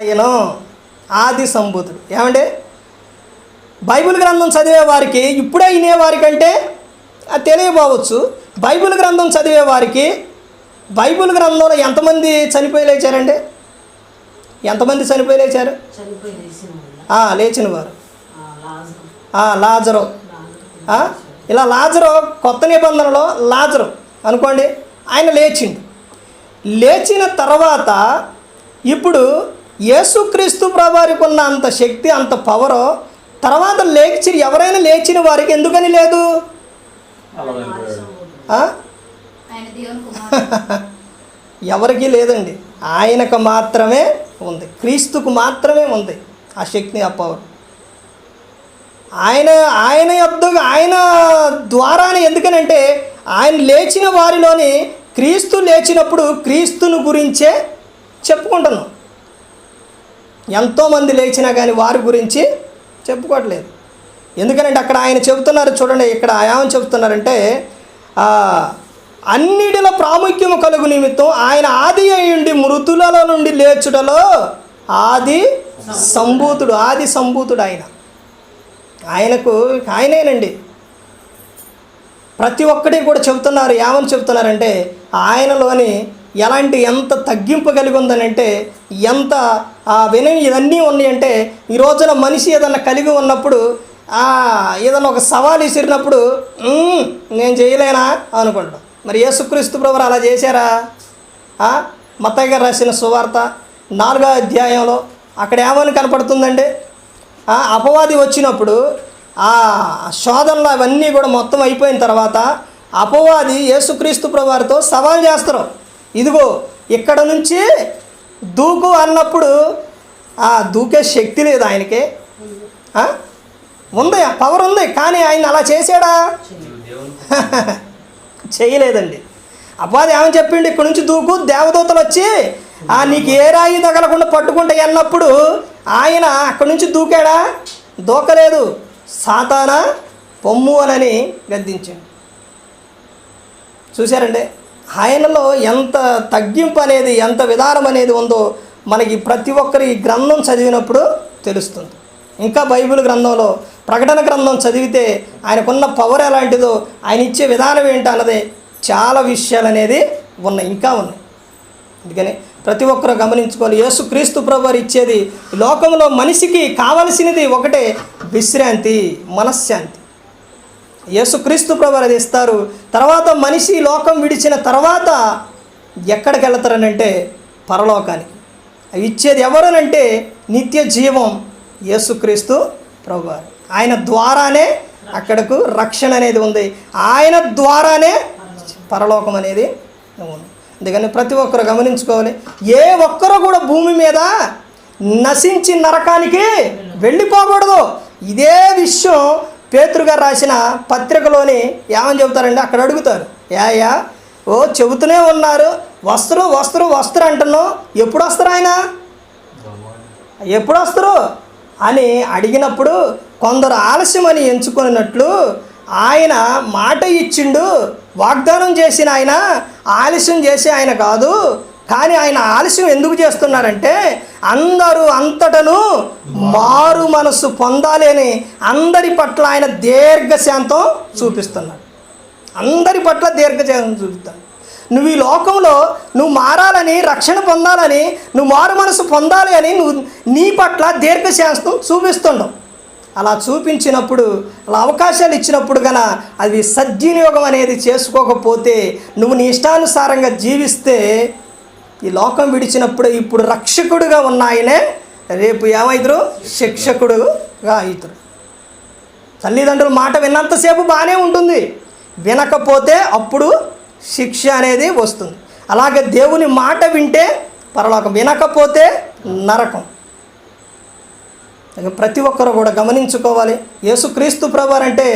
ఆయన ఆది సంబూతుడు. ఏమండి? బైబిల్ గ్రంథం చదివే వారికి ఇప్పుడే వినే వారికంటే అది తెలియపోవచ్చు బైబిల్ గ్రంథం చదివే వారికి బైబిల్ గ్రంథంలో ఎంతమంది చనిపోయి లేచారండి? ఎంతమంది చనిపోయి లేచారు? లేచిన వారు లాజరు. ఇలా లాజరు కొత్త నిబంధనలో లాజరు అనుకోండి ఆయన లేచిండు. లేచిన తర్వాత ఇప్పుడు యేసుక్రీస్తు ప్రభువారికి ఉన్న అంత శక్తి అంత పవరు తర్వాత లేచి ఎవరైనా లేచిన వారికి ఎందుకని లేదు? ఆ? ఆయన దేవుని కుమారుడు. ఎవరికీ లేదండి. ఆయనకు మాత్రమే ఉంది. క్రీస్తుకు మాత్రమే ఉంది ఆ శక్తి ఆ పవర్ ఆయన ఆయన యొద్ద ఆయన ద్వారానే ఎందుకనంటే ఆయన లేచిన వారిలోని క్రీస్తు లేచినప్పుడు క్రీస్తును గురించే చెప్పుకుంటున్నాం. ఎంతోమంది లేచినా కానీ వారి గురించి చెప్పుకోవట్లేదు. ఎందుకనంటే అక్కడ ఆయన చెబుతున్నారు చూడండి ఇక్కడ ఏమని చెబుతున్నారంటే అన్నిటిలో ప్రాముఖ్యము కలుగు నిమిత్తం ఆయన ఆది అయ్యుండి మృతులలో నుండి లేచుటలో ఆది సంభూతుడు ఆది సంభూతుడు ఆయన. ఆయనకు ఆయనేనండి. ప్రతి ఒక్కటి కూడా చెబుతున్నారు ఏమని చెబుతున్నారంటే ఆయనలోని ఎలాంటి ఎంత తగ్గింపు కలిగి ఉందనంటే ఎంత ఆ వినయం ఇవన్నీ ఉన్నాయంటే ఈ రోజున మనిషి ఏదన్నా కలిగి ఉన్నప్పుడు ఏదన్నా ఒక సవాలు విసిరినప్పుడు నేను చేయలేనా? అనుకుంటాం. మరి యేసుక్రీస్తు ప్రభు అలా చేశారా? మత్తయ్య గారు రాసిన సువార్త నాలుగో అధ్యాయంలో అక్కడ ఏమని కనపడుతుందండి? అపవాది వచ్చినప్పుడు ఆ శోధనలు అవన్నీ కూడా మొత్తం అయిపోయిన తర్వాత అపవాది యేసుక్రీస్తు ప్రభువారితో సవాల్ చేస్తారు. ఇదిగో ఇక్కడ నుంచి దూకు అన్నప్పుడు ఆ దూకే శక్తి లేదు ఆయనకి? ఉంది పవర్ ఉంది కానీ ఆయన అలా చేశాడా? చేయలేదండి. అపవాది ఏమని చెప్పిండు ఇక్కడ నుంచి దూకు దేవదూతలు వచ్చి ఆ నీకు ఏ రాయి తగలకుండా పట్టుకుంటాయి అన్నప్పుడు ఆయన అక్కడి నుంచి దూకాడా? దూకలేదు. సాతాన పొమ్ము అనని గద్దించాడు. చూశారండి? ఆయనలో ఎంత తగ్గింపు అనేది ఎంత విధానం అనేది ఉందో మనకి ప్రతి ఒక్కరి ఈ గ్రంథం చదివినప్పుడు తెలుస్తుంది. ఇంకా బైబిల్ గ్రంథంలో ప్రకటన గ్రంథం చదివితే ఆయనకున్న పవర్ ఎలాంటిదో ఆయన ఇచ్చే విధానం ఏంటి అన్నది చాలా విషయాలు అనేది ఉన్నాయి ఇంకా ఉన్నాయి. అందుకని ప్రతి ఒక్కరు గమనించుకోవాలి. యేసు క్రీస్తు ప్రభు ఇచ్చేది లోకంలో మనిషికి కావలసినది ఒకటే విశ్రాంతి మనశ్శాంతి. యేసుక్రీస్తు ప్రభు అది ఇస్తారు. తర్వాత మనిషి లోకం విడిచిన తర్వాత ఎక్కడికి వెళ్తారనంటే పరలోకానికి. అవి ఇచ్చేది ఎవరనంటే నిత్య జీవం యేసుక్రీస్తు ప్రభువారు ఆయన ద్వారానే అక్కడకు రక్షణ అనేది ఉంది. ఆయన ద్వారానే పరలోకం అనేది ఉంది. అందుకని ప్రతి ఒక్కరు గమనించుకోవాలి. ఏ ఒక్కరు కూడా భూమి మీద నశించి నరకానికి వెళ్ళిపోకూడదు. ఇదే విషయం పేతురు గారు రాసిన పత్రికలోని ఏమని చెబుతారండి అక్కడ అడుగుతారు. యాయా ఓ చెబుతూనే ఉన్నారు. వస్తారు వస్తారు వస్తారు అంటున్నావు. ఎప్పుడు వస్తారు ఆయన? ఎప్పుడు వస్తారు? అని అడిగినప్పుడు కొందరు ఆలస్యమని ఎంచుకున్నట్లు ఆయన మాట ఇచ్చిండు. వాగ్దానం చేసిన ఆయన ఆలస్యం చేసే ఆయన కాదు. కానీ ఆయన ఆలస్యం ఎందుకు చేస్తున్నారంటే అందరూ అంతటను మారు మనస్సు పొందాలి అని అందరి పట్ల ఆయన దీర్ఘశాంతం చూపిస్తున్నాడు. అందరి పట్ల దీర్ఘశాంతం చూపిస్తాడు. నువ్వు ఈ లోకంలో నువ్వు మారాలని రక్షణ పొందాలని నువ్వు మారు మనసు పొందాలి అని నువ్వు నీ పట్ల దీర్ఘశాస్త్రం చూపిస్తుండవు. అలా చూపించినప్పుడు అలా అవకాశాలు ఇచ్చినప్పుడు గన అది సద్వినియోగం అనేది చేసుకోకపోతే నువ్వు నీ ఇష్టానుసారంగా జీవిస్తే ఈ లోకం విడిచినప్పుడు ఇప్పుడు రక్షకుడుగా ఉన్న ఆయనే రేపు ఏమవుతారు శిక్షకుడుగా అవుతారు తల్లిదండ్రుల మాట విన్నంతసేపు బాగానే ఉంటుంది. వినకపోతే అప్పుడు శిక్ష అనేది వస్తుంది. అలాగే దేవుని మాట వింటే పరలోకం వినకపోతే నరకం. ప్రతి ఒక్కరు కూడా గమనించుకోవాలి. యేసుక్రీస్తు ప్రభు అంటే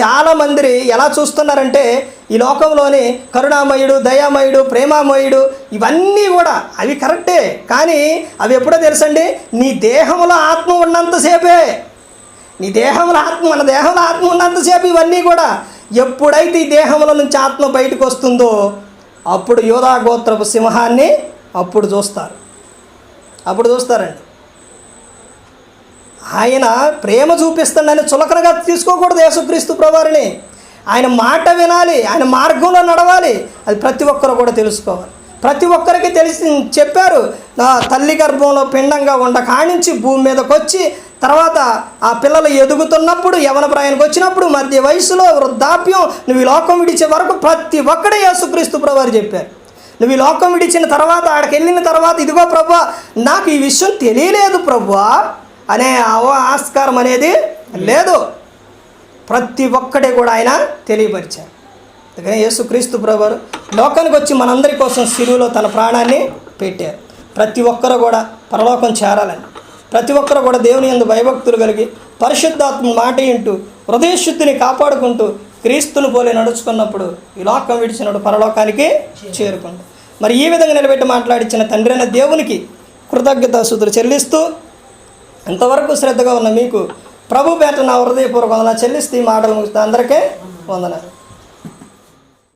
చాలా మంది ఎలా చూస్తున్నారంటే ఈ లోకంలోని కరుణామయుడు దయామయుడు ప్రేమామయుడు ఇవన్నీ కూడా అవి కరెక్టే. కానీ అవి ఎప్పుడో తెలుసండి? నీ దేహంలో ఆత్మ ఉన్నంతసేపే. నీ దేహంలో ఆత్మ మన దేహంలో ఆత్మ ఉన్నంతసేపు ఇవన్నీ కూడా ఎప్పుడైతే ఈ దేహంలో నుంచి ఆత్మ బయటకు వస్తుందో అప్పుడు యోధా గోత్రపు సింహాన్ని అప్పుడు చూస్తారు. అప్పుడు చూస్తారండి. ఆయన ప్రేమ చూపిస్తాడని చులకనగా తీసుకోకూడదు యేసుక్రీస్తు ప్రభారిని ఆయన మాట వినాలి ఆయన మార్గంలో నడవాలి. అది ప్రతి ఒక్కరు కూడా తెలుసుకోవాలి. ప్రతి ఒక్కరికి తెలిసి చెప్పారు నా తల్లి గర్భంలో పిండంగా ఉండ కాణించి భూమి మీదకి వచ్చి తర్వాత ఆ పిల్లలు ఎదుగుతున్నప్పుడు యవన ప్రాయానికి వచ్చినప్పుడు మధ్య వయసులో వృద్ధాప్యం నువ్వు ఈ లోకం విడిచే వరకు ప్రతి ఒక్కడే యేసుక్రీస్తు ప్రభువారు చెప్పారు. నువ్వు ఈ లోకం విడిచిన తర్వాత ఆడికి వెళ్ళిన తర్వాత ఇదిగో ప్రభు నాకు ఈ విషయం తెలియలేదు ప్రభు అనే ఆస్కారం అనేది లేదు. ప్రతి ఒక్కటి కూడా ఆయన తెలియపరిచారు. అందుకనే యేసుక్రీస్తు ప్రభువారు లోకానికి వచ్చి మనందరి కోసం సిలువలో తన ప్రాణాన్ని పెట్టారు. ప్రతి ఒక్కరు కూడా పరలోకం చేరాలని ప్రతి ఒక్కరు కూడా దేవుని ఎందు భయభక్తులు కలిగి పరిశుద్ధాత్మ మాట ఇంటూ హృదయశుద్ధిని కాపాడుకుంటూ క్రీస్తును పోలి నడుచుకున్నప్పుడు ఈ లోకం విడిచినప్పుడు పరలోకానికి చేరుకుంటాం. మరి ఈ విధంగా నిలబెట్టి మాట్లాడించిన తండ్రి అయిన దేవునికి కృతజ్ఞతాసుతులు చెల్లిస్తూ ఇంతవరకు శ్రద్ధగా ఉన్న మీకు ప్రభు పేట నా హృదయపూర్వక వందనాలు. చెల్లిస్తూ ఈ మాటలు ముగిస్తే. అందరికీ వందనాలు.